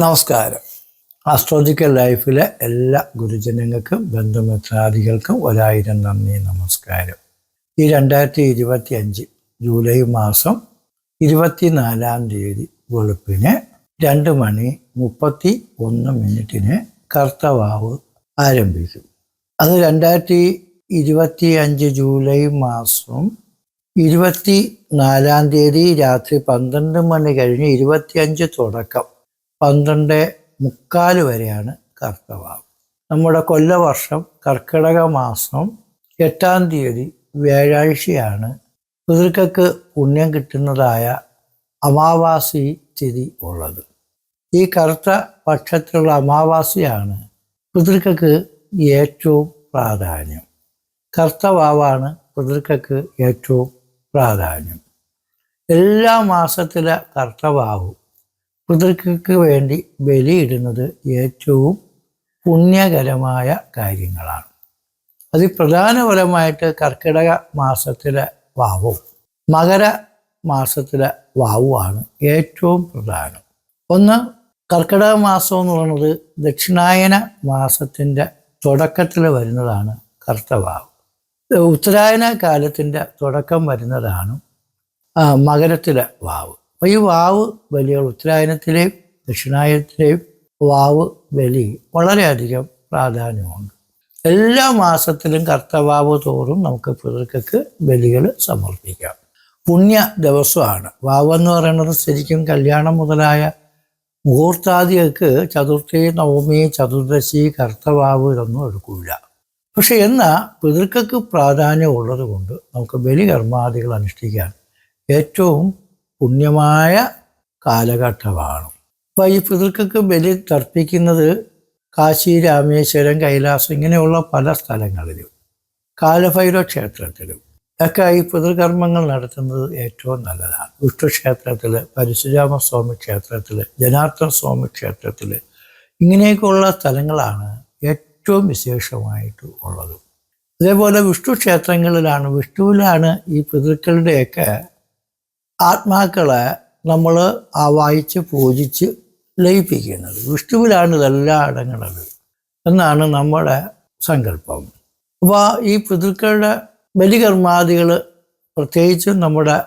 നമസ്കാരം. ആസ്ട്രോളജിക്കൽ ലൈഫിലെ എല്ലാ ഗുരുജനങ്ങൾക്കും ബന്ധുമിത്രാദികൾക്കും ഒരായിരം നന്ദി നമസ്കാരം. ഈ രണ്ടായിരത്തി ഇരുപത്തി അഞ്ച് ജൂലൈ മാസം ഇരുപത്തിനാലാം തീയതി വെളുപ്പിന് രണ്ട് മണി മുപ്പത്തി ഒന്ന് മിനിറ്റിന് കർത്തവാവ് ആരംഭിക്കും. അത് രണ്ടായിരത്തി ഇരുപത്തി അഞ്ച് ജൂലൈ മാസം ഇരുപത്തി നാലാം തീയതി രാത്രി പന്ത്രണ്ട് മണി കഴിഞ്ഞ് ഇരുപത്തിയഞ്ച് തുടക്കം. പന്ത്രണ്ട് മുക്കാൽ വരെയാണ് കർക്കവാവ്. നമ്മുടെ കൊല്ലവർഷം കർക്കിടക മാസം എട്ടാം തീയതി വ്യാഴാഴ്ചയാണ്. പിതൃക്കൾക്ക് പുണ്യം കിട്ടുന്നതായ അമാവാസി തിഥി ഉള്ളത്. ഈ കറുത്ത പക്ഷത്തിലുള്ള അമാവാസിയാണ് പിതൃക്കൾക്ക് ഏറ്റവും പ്രാധാന്യം. കർത്തവാവാണ് പിതൃക്കൾക്ക് ഏറ്റവും പ്രാധാന്യം. എല്ലാ മാസത്തിലെ കർത്തവാവും പിതൃക്കൾക്ക് വേണ്ടി ബലിയിടുന്നത് ഏറ്റവും പുണ്യകരമായ കാര്യങ്ങളാണ്. അതിൽ പ്രധാനപരമായിട്ട് കർക്കിടക മാസത്തിലെ വാവും മകര മാസത്തിലെ വാവുമാണ് ഏറ്റവും പ്രധാനം. ഒന്ന് കർക്കിടക മാസം എന്ന് പറയുന്നത് ദക്ഷിണായന മാസത്തിന്റെ തുടക്കത്തിൽ വരുന്നതാണ് കർത്തവാവ്. ഉത്തരായന കാലത്തിന്റെ തുടക്കം വരുന്നതാണ് മകരത്തിലെ വാവ്. അപ്പോൾ ഈ വാവ് ബലികൾ ഉത്തരായനത്തിലെയും ദക്ഷിണായനത്തിലെയും വാവ് ബലി വളരെയധികം പ്രാധാന്യമുണ്ട്. എല്ലാ മാസത്തിലും കർത്തവാവ് തോറും നമുക്ക് പിതൃക്കൾക്ക് ബലികൾ സമർപ്പിക്കാം. പുണ്യ ദിവസമാണ്. വാവ് എന്ന് പറയുന്നത് ശരിക്കും കല്യാണം മുതലായ മുഹൂർത്താദികൾക്ക് ചതുർത്ഥി നവമി ചതുർദശി കർത്തവാവ് ഇതൊന്നും എടുക്കില്ല പക്ഷെ എന്നാൽ പിതൃക്കൾക്ക് പ്രാധാന്യം ഉള്ളത് കൊണ്ട് നമുക്ക് ബലികർമാദികൾ അനുഷ്ഠിക്കാൻ ഏറ്റവും പുണ്യമായ കാലഘട്ടമാണ്. അപ്പം ഈ പിതൃക്കൾക്ക് ബലി തർപ്പിക്കുന്നത് കാശി രാമേശ്വരം കൈലാസം ഇങ്ങനെയുള്ള പല സ്ഥലങ്ങളിലും കാലഭൈരവ ക്ഷേത്രത്തിലും ഒക്കെ ഈ പിതൃകർമ്മങ്ങൾ നടത്തുന്നത് ഏറ്റവും നല്ലതാണ്. വിഷ്ണുക്ഷേത്രത്തിൽ പരശുരാമ സ്വാമി ക്ഷേത്രത്തിൽ ജനാർദ്ദന സ്വാമി ക്ഷേത്രത്തിൽ ഇങ്ങനെയൊക്കെയുള്ള സ്ഥലങ്ങളാണ് ഏറ്റവും വിശേഷമായിട്ട് ഉള്ളത്. അതേപോലെ വിഷ്ണു ക്ഷേത്രങ്ങളിലാണ് വിഷ്ണുവിലാണ് ഈ പിതൃക്കളുടെയൊക്കെ ആത്മാക്കളെ നമ്മൾ ആ വായിച്ച് പൂജിച്ച് ലയിപ്പിക്കുന്നത്. വിഷ്ണുവിലാണ് ഇതെല്ലാ അടങ്ങുന്നത് എന്നാണ് നമ്മുടെ സങ്കല്പം. അപ്പോൾ ഈ പിതൃക്കളുടെ ബലികർമാദികൾ പ്രത്യേകിച്ചും നമ്മുടെ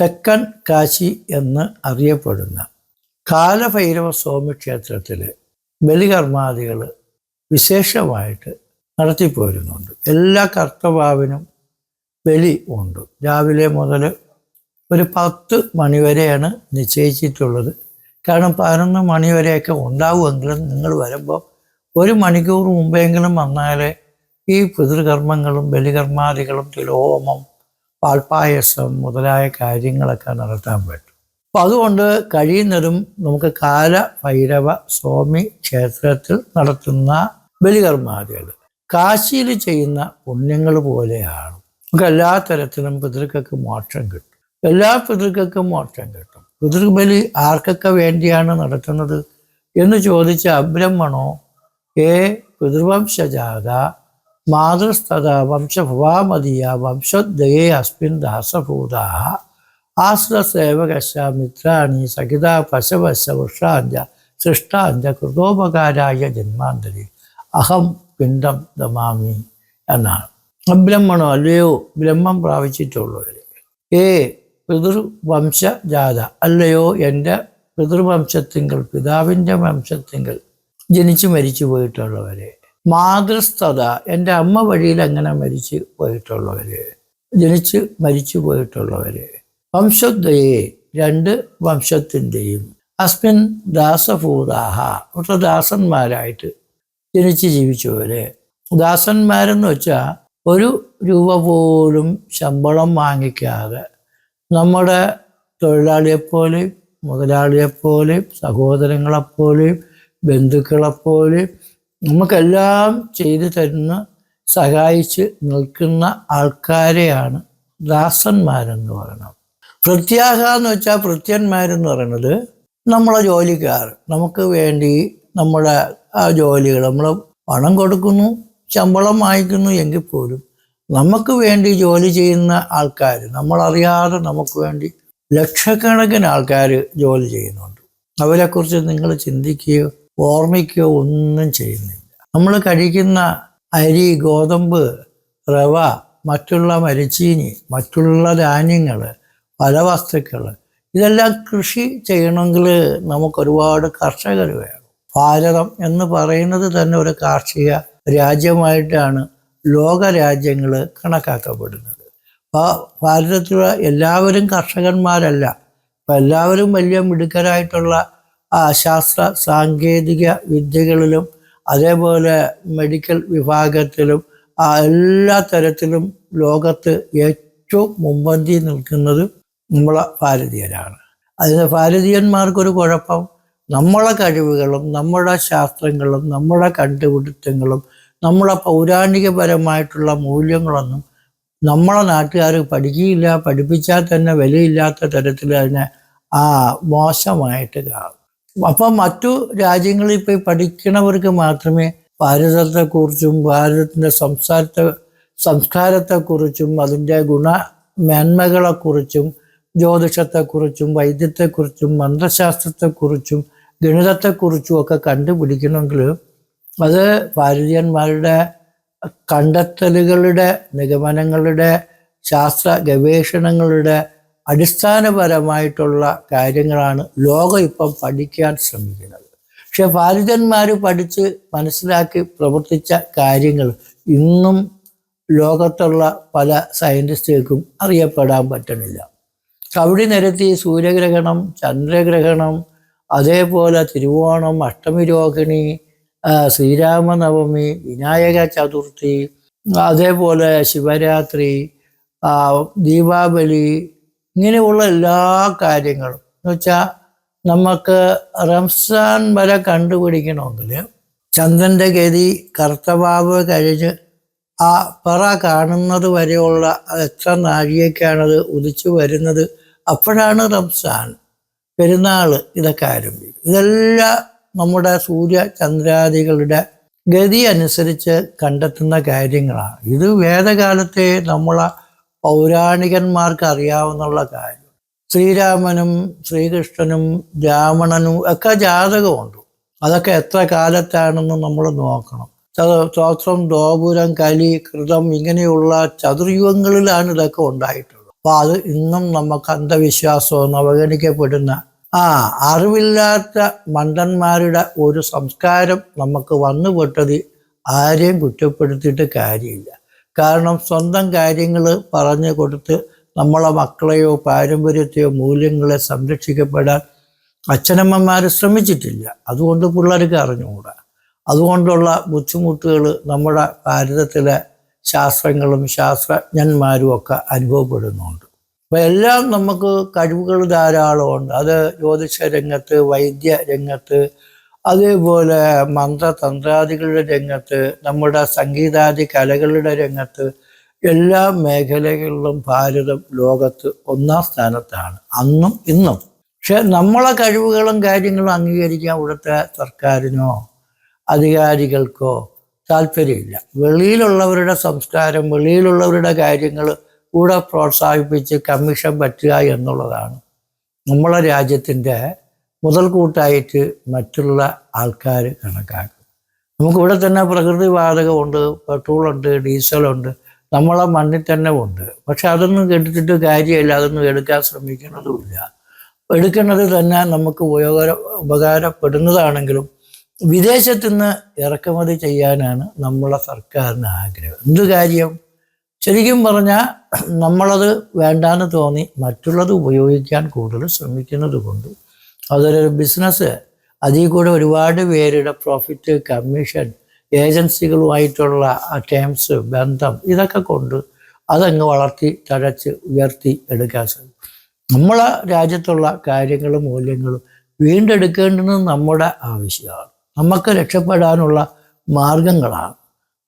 തെക്കൻ കാശി എന്ന് അറിയപ്പെടുന്ന കാലഭൈരവ സ്വാമി ക്ഷേത്രത്തിൽ ബലികർമാദികൾ വിശേഷമായിട്ട് നടത്തിപ്പോരുന്നുണ്ട്. എല്ലാ കർത്തവാവിനും ബലി ഉണ്ട്. രാവിലെ മുതൽ ഒരു പത്ത് മണിവരെയാണ് നിശ്ചയിച്ചിട്ടുള്ളത്. കാരണം പതിനൊന്ന് മണിവരെയൊക്കെ ഉണ്ടാവുമെങ്കിലും നിങ്ങൾ വരുമ്പോൾ ഒരു മണിക്കൂർ മുമ്പെങ്കിലും വന്നാലേ ഈ പിതൃകർമ്മങ്ങളും ബലികർമാദികളും തിലോമം പാൽപ്പായസം മുതലായ കാര്യങ്ങളൊക്കെ നടത്താൻ പറ്റും. അപ്പം അതുകൊണ്ട് കഴിയുന്നതും നമുക്ക് കാല ഭൈരവ സ്വാമി ക്ഷേത്രത്തിൽ നടത്തുന്ന ബലികർമാദികൾ. കാശിയിൽ ചെയ്യുന്ന പുണ്യങ്ങൾ പോലെയാണ്. നമുക്ക് എല്ലാ തരത്തിലും പിതൃക്കൾക്ക് മോക്ഷം കിട്ടും. എല്ലാ പിതൃക്കും മോക്ഷം കിട്ടും. പിതൃബലി ആർക്കൊക്കെ വേണ്ടിയാണ് നടത്തുന്നത് എന്ന് ചോദിച്ച അബ്രഹ്മണോ ഏ പിതൃവംശജാത മാതൃസ്ഥത വംശഭുവാമതിയ വംശോദ്ദയേ അസ്മിൻ ദാസഭൂത ആശ്രസേവകശ മിത്രാണി സഹിത പശവശ വൃഷാഞ്ച സൃഷ്ടാഞ്ച കൃതോപകാരായ ജന്മാന്തരി അഹം പിണ്ടം ദമാമി എന്നാണ്. അബ്രഹ്മണോ അല്ലയോ? ബ്രഹ്മം പ്രാപിച്ചിട്ടുള്ളവർ ഏ പിതൃവംശജാത. അല്ലയോ എന്റെ പിതൃവംശത്തിങ്കൽ പിതാവിന്റെ വംശത്തിങ്കൽ ജനിച്ചു മരിച്ചു പോയിട്ടുള്ളവരെ. മാതൃസ്ഥത എന്റെ അമ്മ വഴിയിൽ അങ്ങനെ മരിച്ചു പോയിട്ടുള്ളവര്. ജനിച്ച് മരിച്ചു പോയിട്ടുള്ളവര്. വംശോദ്വയെ രണ്ട് വംശത്തിന്റെയും. അസ്മിൻ ദാസഭൂതാഹ അവിടുത്തെ ദാസന്മാരായിട്ട് ജനിച്ച് ജീവിച്ചവര്. ദാസന്മാരെന്ന് വെച്ചാൽ ഒരു രൂപ പോലും ശമ്പളം വാങ്ങിക്കാതെ നമ്മുടെ തൊഴിലാളിയെപ്പോലെയും മുതലാളിയെപ്പോലെയും സഹോദരങ്ങളെപ്പോലെയും ബന്ധുക്കളെപ്പോലെയും നമുക്കെല്ലാം ചെയ്തു തരുന്ന സഹായിച്ച് നിൽക്കുന്ന ആൾക്കാരെയാണ് ദാസന്മാരെന്ന് പറയുന്നത് പ്രത്യാഹ എന്ന് വെച്ചാൽ പ്രത്യന്മാരെന്ന് പറയുന്നത് നമ്മളെ ജോലിക്കാർ. നമുക്ക് വേണ്ടി നമ്മുടെ ആ ജോലികൾ നമ്മൾ പണം കൊടുക്കുന്നു ശമ്പളം വാങ്ങിക്കുന്നു എങ്കിൽ പോലും നമുക്ക് വേണ്ടി ജോലി ചെയ്യുന്ന ആൾക്കാർ നമ്മളറിയാതെ നമുക്ക് വേണ്ടി ലക്ഷക്കണക്കിന് ആൾക്കാർ ജോലി ചെയ്യുന്നുണ്ട്. അവരെക്കുറിച്ച് നിങ്ങൾ ചിന്തിക്കുകയോ ഓർമ്മിക്കുകയോ ഒന്നും ചെയ്യുന്നില്ല. നമ്മൾ കഴിക്കുന്ന അരി ഗോതമ്പ് റവ മറ്റുള്ള മരിച്ചീനി മറ്റുള്ള ധാന്യങ്ങൾ പല വസ്തുക്കൾ ഇതെല്ലാം കൃഷി ചെയ്യണമെങ്കിൽ നമുക്ക് ഒരുപാട് കർഷകർ വേണം. ഭാരതം എന്ന് പറയുന്നത് തന്നെ ഒരു കാർഷിക രാജ്യമായിട്ടാണ് ലോക രാജ്യങ്ങൾ കണക്കാക്കപ്പെടുന്നത്. അപ്പോൾ ഭാരതത്തിലുള്ള എല്ലാവരും കർഷകന്മാരല്ല. അപ്പം എല്ലാവരും വലിയ മിടുക്കരായിട്ടുള്ള ശാസ്ത്ര സാങ്കേതിക വിദ്യകളിലും അതേപോലെ മെഡിക്കൽ വിഭാഗത്തിലും എല്ലാ തരത്തിലും ലോകത്ത് ഏറ്റവും മുമ്പന്തി നിൽക്കുന്നത് നമ്മളെ ഭാരതീയരാണ്. അതിന് ഭാരതീയന്മാർക്കൊരു കുഴപ്പം നമ്മളെ കഴിവുകളും നമ്മുടെ ശാസ്ത്രങ്ങളും നമ്മുടെ കണ്ടുപിടുത്തങ്ങളും നമ്മളെ പൗരാണികപരമായിട്ടുള്ള മൂല്യങ്ങളൊന്നും നമ്മളെ നാട്ടുകാർ പഠിക്കുകയില്ല പഠിപ്പിച്ചാൽ തന്നെ വിലയില്ലാത്ത തരത്തിൽ അതിനെ ആ മോശമായിട്ട് കാണും. അപ്പം മറ്റു രാജ്യങ്ങളിൽ പോയി പഠിക്കണവർക്ക് മാത്രമേ ഭാരതത്തെക്കുറിച്ചും ഭാരതത്തിന്റെ സംസാരത്തെ സംസ്കാരത്തെക്കുറിച്ചും അതിന്റെ ഗുണമേന്മകളെക്കുറിച്ചും ജ്യോതിഷത്തെക്കുറിച്ചും വൈദ്യത്തെക്കുറിച്ചും മന്ത്രശാസ്ത്രത്തെക്കുറിച്ചും ഗണിതത്തെക്കുറിച്ചും ഒക്കെ കണ്ടുപിടിക്കണമെങ്കിൽ അത് ഭാരതീയന്മാരുടെ കണ്ടെത്തലുകളുടെ നിഗമനങ്ങളുടെ ശാസ്ത്ര ഗവേഷണങ്ങളുടെ അടിസ്ഥാനപരമായിട്ടുള്ള കാര്യങ്ങളാണ് ലോകം ഇപ്പം പഠിക്കാൻ ശ്രമിക്കുന്നത്. പക്ഷെ ഭാരതന്മാർ പഠിച്ച് മനസ്സിലാക്കി പ്രവർത്തിച്ച കാര്യങ്ങൾ ഇന്നും ലോകത്തുള്ള പല സയന്റിസ്റ്റുകൾക്കും അറിയപ്പെടാൻ പറ്റുന്നില്ല. കവടി നിരത്തി സൂര്യഗ്രഹണം ചന്ദ്രഗ്രഹണം അതേപോലെ തിരുവോണം അഷ്ടമി രോഹിണി ആ, ശ്രീരാമനവമി വിനായക ചതുർത്ഥി അതേപോലെ ശിവരാത്രി ദീപാവലി ഇങ്ങനെയുള്ള എല്ലാ കാര്യങ്ങളും. എന്ന് വെച്ചാൽ നമുക്ക് റംസാൻ വരെ കണ്ടുപിടിക്കണമെങ്കിൽ ചന്ദ്രന്റെ ഗതി കർത്തവാവ് കഴിഞ്ഞ് ആ പറ കാണുന്നത് വരെയുള്ള എത്ര നാഴികയ്ക്കാണത് ഉദിച്ചു വരുന്നത് അപ്പോഴാണ് റംസാൻ പെരുന്നാൾ ഇതൊക്കെ ആരംഭിക്കും ഇതെല്ലാം നമ്മുടെ സൂര്യ ചന്ദ്രാദികളുടെ ഗതി അനുസരിച്ച് കണ്ടെത്തുന്ന കാര്യങ്ങളാണ്. ഇത് വേദകാലത്തെ നമ്മളെ പൗരാണികന്മാർക്ക് അറിയാവുന്നുള്ള കാര്യം. ശ്രീരാമനും ശ്രീകൃഷ്ണനും രാവണനും ഒക്കെ ജാതകമുണ്ട്. അതൊക്കെ എത്ര കാലത്താണെന്ന് നമ്മൾ നോക്കണം. സ്തോത്രം ദോപുരം കലി കൃതം ഇങ്ങനെയുള്ള ചതുർയുഗങ്ങളിലാണ് ഇതൊക്കെ ഉണ്ടായിട്ടുള്ളത്. അപ്പോൾ അത് ഇന്നും നമുക്ക് അന്ധവിശ്വാസമെന്ന് അവഗണിക്കപ്പെടുന്ന ആ അറിവില്ലാത്ത മണ്ടന്മാരുടെ ഒരു സംസ്കാരം നമുക്ക് വന്നുപെട്ടത് ആരെയും കുറ്റപ്പെടുത്തിയിട്ട് കാര്യമില്ല. കാരണം സ്വന്തം കാര്യങ്ങൾ പറഞ്ഞു കൊടുത്ത് നമ്മളെ മക്കളെയോ പാരമ്പര്യത്തെയോ മൂല്യങ്ങളെ സംരക്ഷിക്കപ്പെടാൻ അച്ഛനമ്മമാർ ശ്രമിച്ചിട്ടില്ല. അതുകൊണ്ട് പിള്ളേർക്ക് അറിഞ്ഞുകൂടാ. അതുകൊണ്ടുള്ള ബുദ്ധിമുട്ടുകൾ നമ്മുടെ ഭാരതത്തിലെ ശാസ്ത്രങ്ങളും ശാസ്ത്രജ്ഞന്മാരും ഒക്കെ അനുഭവപ്പെടുന്നുണ്ട്. അപ്പോൾ എല്ലാം നമുക്ക് കഴിവുകൾ ധാരാളമുണ്ട്. അത് ജ്യോതിഷ രംഗത്ത് വൈദ്യ രംഗത്ത് അതേപോലെ മന്ത്രതന്ത്രാദികളുടെ രംഗത്ത് നമ്മുടെ സംഗീതാദി കലകളുടെ രംഗത്ത് എല്ലാ മേഖലകളിലും ഭാരതം ലോകത്ത് ഒന്നാം സ്ഥാനത്താണ്. അന്നും ഇന്നും. പക്ഷെ നമ്മളെ കഴിവുകളും കാര്യങ്ങളും അംഗീകരിക്കാൻ ഇവിടുത്തെ സർക്കാരിനോ അധികാരികൾക്കോ താല്പര്യമില്ല. വെളിയിലുള്ളവരുടെ സംസ്കാരം വെളിയിലുള്ളവരുടെ കാര്യങ്ങൾ കൂടെ പ്രോത്സാഹിപ്പിച്ച് കമ്മീഷൻ പറ്റുക എന്നുള്ളതാണ്. നമ്മളെ രാജ്യത്തിന്റെ മുതൽക്കൂട്ടായിട്ട് മറ്റുള്ള ആൾക്കാർ കണക്കാക്കും. നമുക്കിവിടെ തന്നെ പ്രകൃതി വാതകമുണ്ട് പെട്രോളുണ്ട് ഡീസലുണ്ട് നമ്മളെ മണ്ണിൽ തന്നെ ഉണ്ട്. പക്ഷെ അതൊന്നും എടുത്തിട്ട് കാര്യമില്ല അതൊന്നും എടുക്കാൻ ശ്രമിക്കുന്നതുമില്ല. എടുക്കുന്നത് തന്നെ നമുക്ക് ഉപയോഗ ഉപകാരപ്പെടുന്നതാണെങ്കിലും വിദേശത്തുനിന്ന് ഇറക്കുമതി ചെയ്യാനാണ് നമ്മളെ സർക്കാരിന് ആഗ്രഹം. എന്ത് കാര്യം? ശരിക്കും പറഞ്ഞാൽ നമ്മളത് വേണ്ടാന്ന് തോന്നി മറ്റുള്ളത് ഉപയോഗിക്കാൻ കൂടുതൽ ശ്രമിക്കുന്നത് കൊണ്ട്. അതൊരു ബിസിനസ് അതിൽ കൂടെ ഒരുപാട് പേരുടെ പ്രോഫിറ്റ് കമ്മീഷൻ ഏജൻസികളുമായിട്ടുള്ള ടേംസ് ബന്ധം ഇതൊക്കെ കൊണ്ട് അതങ്ങ് വളർത്തി തഴച്ച് ഉയർത്തി എടുക്കാൻ സാധിക്കും നമ്മളെ രാജ്യത്തുള്ള കാര്യങ്ങളും മൂല്യങ്ങളും വീണ്ടെടുക്കേണ്ടത് നമ്മുടെ ആവശ്യമാണ്. നമുക്ക് രക്ഷപ്പെടാനുള്ള മാർഗങ്ങളാണ്.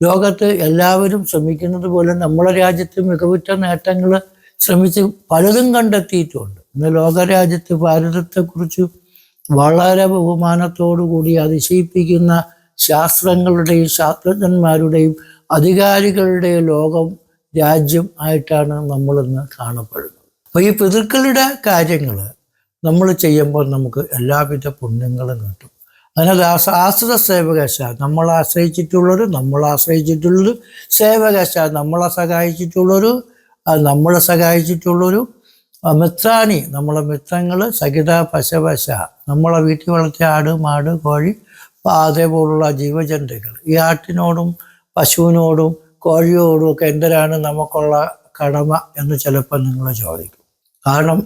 ലോകത്ത് എല്ലാവരും ശ്രമിക്കുന്നത് പോലെ നമ്മുടെ രാജ്യത്ത് മികവുറ്റ നേട്ടങ്ങൾ ശ്രമിച്ച് പലതും കണ്ടെത്തിയിട്ടുണ്ട്. ഇന്ന് ലോകരാജ്യത്ത് ഭാരതത്തെക്കുറിച്ച് വളരെ ബഹുമാനത്തോടു കൂടി അതിശയിപ്പിക്കുന്ന ശാസ്ത്രങ്ങളുടെയും ശാസ്ത്രജ്ഞന്മാരുടെയും അധികാരികളുടെയും ലോകം രാജ്യം ആയിട്ടാണ് നമ്മളിന്ന് കാണപ്പെടുന്നത്. അപ്പോൾ ഈ പിതൃക്കളുടെ കാര്യങ്ങൾ നമ്മൾ ചെയ്യുമ്പോൾ നമുക്ക് എല്ലാവിധ പുണ്യങ്ങളും കിട്ടും. അങ്ങനെ ദാസ ആശ്രിത സേവകശ നമ്മൾ ആശ്രയിച്ചിട്ടുള്ളൊരു നമ്മൾ ആശ്രയിച്ചിട്ടുള്ളൊരു സേവകശ നമ്മളെ സഹായിച്ചിട്ടുള്ളൊരു നമ്മളെ സഹായിച്ചിട്ടുള്ളൊരു മിത്രാണി നമ്മളെ മിത്രങ്ങൾ സഹിത പശവശ നമ്മളെ വീട്ടിൽ വളർത്തിയ ആട് മാട് കോഴി അതേപോലുള്ള ജീവജന്തുക്കൾ. ഈ ആട്ടിനോടും പശുവിനോടും കോഴിയോടും ഒക്കെ എന്തിനാണ് നമുക്കുള്ള കടമ എന്ന് ചിലപ്പോൾ നിങ്ങൾ ചോദിക്കും. കാരണം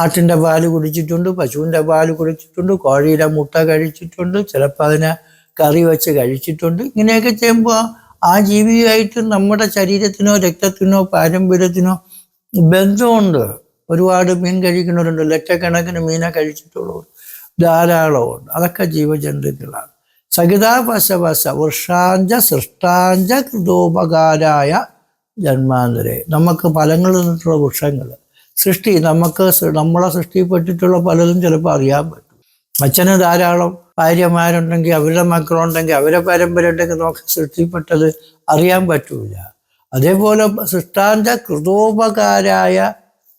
ആട്ടിന്റെ പാൽ കുടിച്ചിട്ടുണ്ട് പശുവിന്റെ പാൽ കുടിച്ചിട്ടുണ്ട് കോഴിയുടെ മുട്ട കഴിച്ചിട്ടുണ്ട് ചിലപ്പോൾ അതിനെ കറി വെച്ച് കഴിച്ചിട്ടുണ്ട്. ഇങ്ങനെയൊക്കെ ചെയ്യുമ്പോൾ ആ ജീവിയായിട്ട് നമ്മുടെ ശരീരത്തിനോ രക്തത്തിനോ പാരമ്പര്യത്തിനോ ബന്ധമുണ്ട്. ഒരുപാട് മീൻ കഴിക്കുന്നവരുണ്ട് ലക്ഷക്കണക്കിന് മീനെ കഴിച്ചിട്ടുള്ളവർ ധാരാളമുണ്ട്. അതൊക്കെ ജീവജന്തുക്കളാണ്. സഹിതാപശവശ വൃഷാഞ്ച സൃഷ്ടാഞ്ച കൃതോപകാരായ ജന്മാന്തരെ. നമുക്ക് ഫലങ്ങൾ നിന്നിട്ടുള്ള വൃക്ഷങ്ങൾ സൃഷ്ടി. നമുക്ക് നമ്മളെ സൃഷ്ടിപ്പെട്ടിട്ടുള്ള പലതും ചിലപ്പോൾ അറിയാൻ പറ്റും. അച്ഛന് ധാരാളം ഭാര്യമാരുണ്ടെങ്കിൽ അവരുടെ മക്കളുണ്ടെങ്കിൽ അവരെ പരമ്പര ഉണ്ടെങ്കിൽ നമുക്ക് സൃഷ്ടിപ്പെട്ടത് അറിയാൻ പറ്റൂല. അതേപോലെ സൃഷ്ടാന്ത കൃതോപകാരായ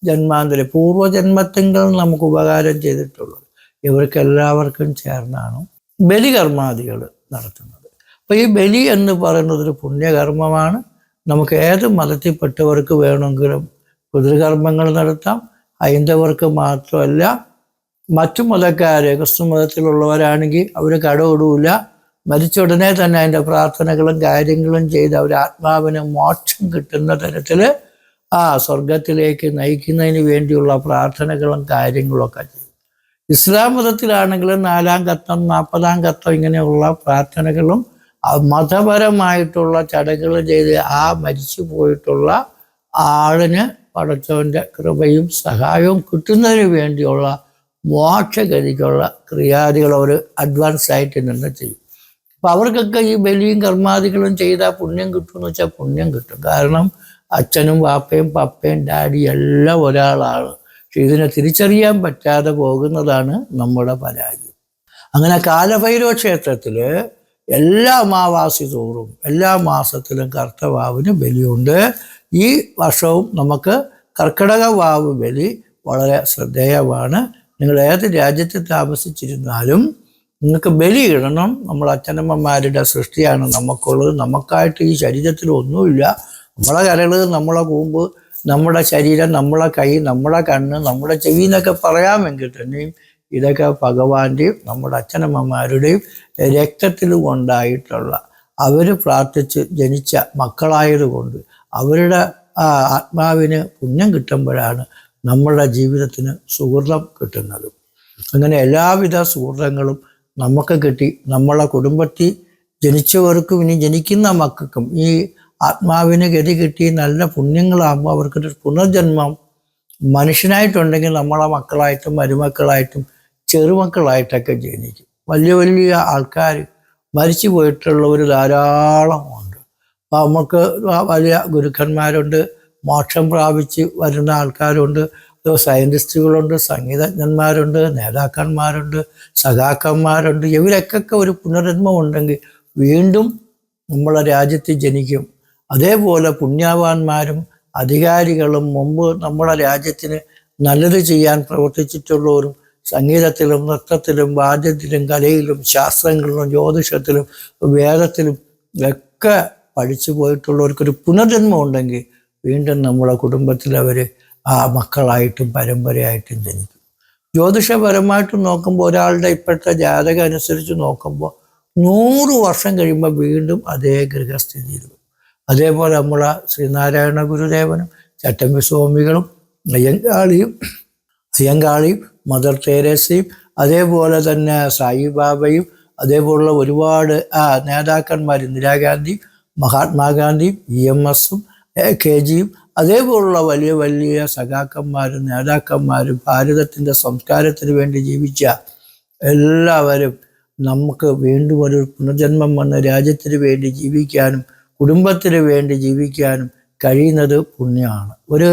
ജന്മാന്തരം പൂർവജന്മത്തിങ്കിൽ നമുക്ക് ഉപകാരം ചെയ്തിട്ടുള്ളത്. ഇവർക്ക് എല്ലാവർക്കും ചേർന്നാണ് ബലികർമാദികൾ നടത്തുന്നത്. അപ്പോൾ ഈ ബലി എന്ന് പറയുന്നത് ഒരു പുണ്യകർമ്മമാണ്. നമുക്ക് ഏത് മതത്തിൽപ്പെട്ടവർക്ക് വേണമെങ്കിലും പിതൃകർമ്മങ്ങൾ നടത്താം. ഹൈന്ദവർക്ക് മാത്രമല്ല മറ്റു മതക്കാര് ക്രിസ്തു മതത്തിലുള്ളവരാണെങ്കിൽ അവർ കടമിടൂല മരിച്ച ഉടനെ തന്നെ അതിന്റെ പ്രാർത്ഥനകളും കാര്യങ്ങളും ചെയ്ത് അവർ ആത്മാവിന് മോക്ഷം കിട്ടുന്ന തരത്തിൽ ആ സ്വർഗത്തിലേക്ക് നയിക്കുന്നതിന് വേണ്ടിയുള്ള പ്രാർത്ഥനകളും കാര്യങ്ങളൊക്കെ ചെയ്യും. ഇസ്ലാം മതത്തിലാണെങ്കിൽ നാലാം ഘത്തം നാൽപ്പതാം ഘത്തം ഇങ്ങനെയുള്ള പ്രാർത്ഥനകളും മതപരമായിട്ടുള്ള ചടങ്ങുകൾ ചെയ്ത് ആ മരിച്ചു പോയിട്ടുള്ള ആളിന് പടച്ചവന്റെ കൃപയും സഹായവും കിട്ടുന്നതിന് വേണ്ടിയുള്ള മോക്ഷഗതിക്കുള്ള ക്രിയാദികൾ അവർ അഡ്വാൻസ് ആയിട്ട് നിന്ന് ചെയ്യും. അപ്പം അവർക്കൊക്കെ ഈ ബലിയും കർമാദികളും ചെയ്താൽ പുണ്യം കിട്ടുമെന്ന് വെച്ചാൽ പുണ്യം കിട്ടും. കാരണം അച്ഛനും വാപ്പയും പപ്പയും ഡാഡി എല്ലാം ഒരാളാണ്. പക്ഷെ ഇതിനെ തിരിച്ചറിയാൻ പറ്റാതെ പോകുന്നതാണ് നമ്മുടെ പരാജയം. അങ്ങനെ കാലഭൈരവ ക്ഷേത്രത്തിൽ എല്ലാ അമാവാസി തോറും എല്ലാ മാസത്തിലും കർത്തവാവിന് ബലിയുണ്ട്. ഈ വർഷവും നമുക്ക് കർക്കിടക വാവ് ബലി വളരെ ശ്രദ്ധേയമാണ്. നിങ്ങൾ ഏത് രാജ്യത്ത് താമസിച്ചിരുന്നാലും നിങ്ങൾക്ക് ബലി ഇടണം. നമ്മൾ അച്ഛനമ്മമാരുടെ സൃഷ്ടിയാണ് നമുക്കുള്ളത്. നമുക്കായിട്ട് ഈ ശരീരത്തിൽ ഒന്നുമില്ല. നമ്മളെ കരൾ നമ്മളെ കൂമ്പ് നമ്മുടെ ശരീരം നമ്മളെ കൈ നമ്മുടെ കണ്ണ് നമ്മുടെ ചെവി എന്നൊക്കെ പറയാമെങ്കിൽ തന്നെയും ഇതൊക്കെ ഭഗവാന്റെയും നമ്മുടെ അച്ഛനമ്മമാരുടെയും രക്തത്തിലും ഉണ്ടായിട്ടുള്ള അവർ പ്രാർത്ഥിച്ച് ജനിച്ച മക്കളായതുകൊണ്ട് അവരുടെ ആത്മാവിന് പുണ്യം കിട്ടുമ്പോഴാണ് നമ്മളുടെ ജീവിതത്തിന് സുഹൃതം കിട്ടുന്നത്. അങ്ങനെ എല്ലാവിധ സുഹൃതങ്ങളും നമുക്ക് കിട്ടി. നമ്മളെ കുടുംബത്തിൽ ജനിച്ചവർക്കും ഇനി ജനിക്കുന്ന മക്കൾക്കും ഈ ആത്മാവിന് ഗതി കിട്ടി നല്ല പുണ്യങ്ങളാകുമ്പോൾ അവർക്കൊരു പുനർജന്മം മനുഷ്യനായിട്ടുണ്ടെങ്കിൽ നമ്മളെ മക്കളായിട്ടും മരുമക്കളായിട്ടും ചെറുമക്കളായിട്ടൊക്കെ ജനിക്കും. വലിയ വലിയ ആൾക്കാർ മരിച്ചു പോയിട്ടുള്ളവർ ധാരാളമുണ്ട് അപ്പോൾ നമുക്ക് വലിയ ഗുരുക്കന്മാരുണ്ട് മോക്ഷം പ്രാപിച്ച് വരുന്ന ആൾക്കാരുണ്ട് സയന്റിസ്റ്റുകളുണ്ട് സംഗീതജ്ഞന്മാരുണ്ട് നേതാക്കന്മാരുണ്ട് സഖാക്കന്മാരുണ്ട് ഇവരൊക്കെ ഒരു പുനരന്മം ഉണ്ടെങ്കിൽ വീണ്ടും നമ്മളെ രാജ്യത്ത് ജനിക്കും. അതേപോലെ പുണ്യവാന്മാരും അധികാരികളും മുമ്പ് നമ്മളെ രാജ്യത്തിന് നല്ലത് ചെയ്യാൻ പ്രവർത്തിച്ചിട്ടുള്ളവരും സംഗീതത്തിലും നൃത്തത്തിലും വാദ്യത്തിലും കലയിലും ശാസ്ത്രങ്ങളിലും ജ്യോതിഷത്തിലും വേദത്തിലും ഒക്കെ പഠിച്ചു പോയിട്ടുള്ളവർക്കൊരു പുനർജന്മം ഉണ്ടെങ്കിൽ വീണ്ടും നമ്മുടെ കുടുംബത്തിൽ അവർ ആ മക്കളായിട്ടും പരമ്പരയായിട്ടും ജനിക്കും. ജ്യോതിഷപരമായിട്ട് നോക്കുമ്പോൾ ഒരാളുടെ ഇപ്പോഴത്തെ ജാതകം അനുസരിച്ച് നോക്കുമ്പോൾ നൂറ് വർഷം കഴിയുമ്പോൾ വീണ്ടും അതേ ഗൃഹസ്ഥിതിയിൽ അതേപോലെ നമ്മളെ ശ്രീനാരായണ ഗുരുദേവനും ചട്ടമ്പി സ്വാമികളും അയ്യങ്കാളിയും അയ്യങ്കാളിയും മദർ തേരേസയും അതേപോലെ തന്നെ സായി ബാബയും അതേപോലുള്ള ഒരുപാട് ആ നേതാക്കന്മാർ ഇന്ദിരാഗാന്ധി മഹാത്മാഗാന്ധിയും ഇ എം എസും കെ ജിയും അതേപോലുള്ള വലിയ വലിയ സഖാക്കന്മാരും നേതാക്കന്മാരും ഭാരതത്തിന്റെ സംസ്കാരത്തിന് വേണ്ടി ജീവിച്ച എല്ലാവരും നമുക്ക് വീണ്ടും ഒരു പുനർജന്മം വന്ന് രാജ്യത്തിന് വേണ്ടി ജീവിക്കാനും കുടുംബത്തിന് വേണ്ടി ജീവിക്കാനും കഴിയുന്നത് പുണ്യമാണ്. ഒരു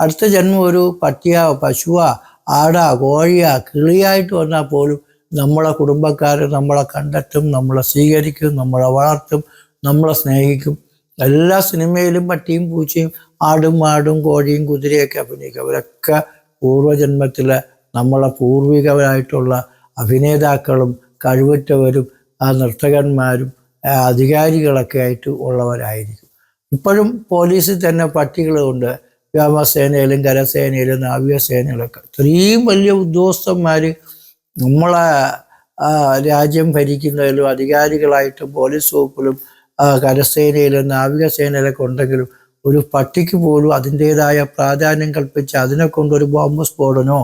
അടുത്ത ജന്മം ഒരു പട്ടിയോ പശുവോ ആടാ കോഴിയാ കിളിയായിട്ട് വന്നാൽ പോലും നമ്മളെ കുടുംബക്കാർ നമ്മളെ കണ്ടെത്തും നമ്മളെ സ്വീകരിക്കും നമ്മളെ വളർത്തും നമ്മളെ സ്നേഹിക്കും. എല്ലാ സിനിമയിലും പട്ടിയും പൂച്ചയും ആടും ആടും കോഴിയും കുതിരയൊക്കെ അഭിനയിക്കും. അവരൊക്കെ പൂർവജന്മത്തിലെ നമ്മളെ പൂർവികരായിട്ടുള്ള അഭിനേതാക്കളും കഴിവുറ്റവരും ആ നർത്തകന്മാരും അധികാരികളൊക്കെ ആയിട്ട് ഉള്ളവരായിരിക്കും. ഇപ്പോഴും പോലീസിൽ തന്നെ പട്ടികളുണ്ട് വ്യോമസേനയിലും കരസേനയിലും നാവികസേനയിലൊക്കെ ഇത്രയും വലിയ ഉദ്യോഗസ്ഥന്മാർ നമ്മളെ രാജ്യം ഭരിക്കുന്നതിലും അധികാരികളായിട്ടും പോലീസ് വകുപ്പിലും കരസേനയിലും നാവികസേനയിലൊക്കെ ഉണ്ടെങ്കിലും ഒരു പട്ടിക്ക് പോലും അതിന്റെതായ പ്രാധാന്യം കൽപ്പിച്ച് അതിനെ കൊണ്ട് ഒരു ബോംബ് സ്ഫോടനോ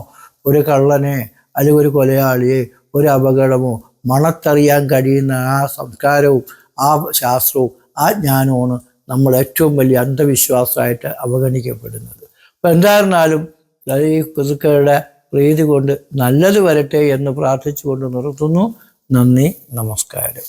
ഒരു കള്ളനെ അല്ലെങ്കിൽ ഒരു കൊലയാളിയെ ഒരു അപകടമോ മണത്തറിയാൻ കഴിയുന്ന ആ സംസ്കാരവും ആ ശാസ്ത്രവും ആ ജ്ഞാനവുമാണ് നമ്മൾ ഏറ്റവും വലിയ അന്ധവിശ്വാസമായിട്ട് അവഗണിക്കപ്പെടുന്നത്. അപ്പം എന്തായിരുന്നാലും ഈ പിതൃക്കളുടെ പ്രീതി കൊണ്ട് നല്ലത് വരട്ടെ എന്ന് പ്രാർത്ഥിച്ചുകൊണ്ട് നിർത്തുന്നു. നന്ദി നമസ്കാരം.